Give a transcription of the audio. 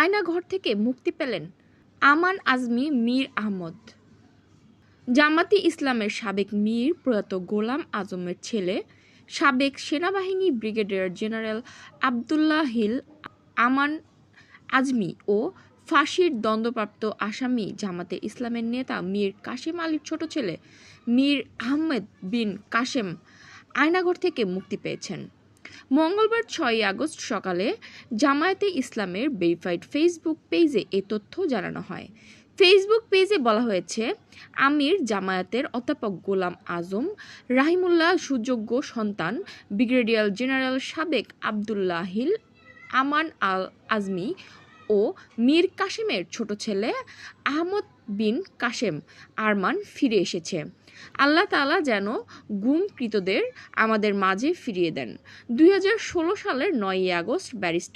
আয়নাঘর থেকে মুক্তি পেলেন আমান আজমি মীর আহমদ। জামাতি ইসলামের সাবেক মীর প্রয়াত গোলাম আজমের ছেলে, সাবেক সেনাবাহিনী ব্রিগেডিয়ার জেনারেল আবদুল্লাহ হিল আমান আজমি ও ফাঁসির দণ্ডপ্রাপ্ত আসামি জামাতে ইসলামের নেতা মীর কাশেম আলীর ছোট ছেলে মীর আহমেদ বিন কাশেম আয়নাঘর থেকে মুক্তি পেয়েছেন। মঙ্গলবার ছয়ই আগস্ট সকালে জামায়াতে ইসলামের বেরিফাইড ফেসবুক পেজে এ তথ্য জানানো হয়। ফেসবুক পেজে বলা হয়েছে, আমির জামায়াতের অধ্যাপক গোলাম আজম, রাহিমুল্লাহ সুযোগ্য সন্তান, ব্রিগেডিয়ার জেনারেল সাবেক আবদুল্লাহিল, আমান আল আজমি ও মীর কাশেমের ছোট ছেলে আহমদ বিন কাশেম আরমান ফিরে এসেছে। আল্লাহ তালা যেন গুমকৃতদের আমাদের মাঝে ফিরিয়ে দেন। দুই হাজার ষোলো সালের নয়ই আগস্ট ব্যারিস্টার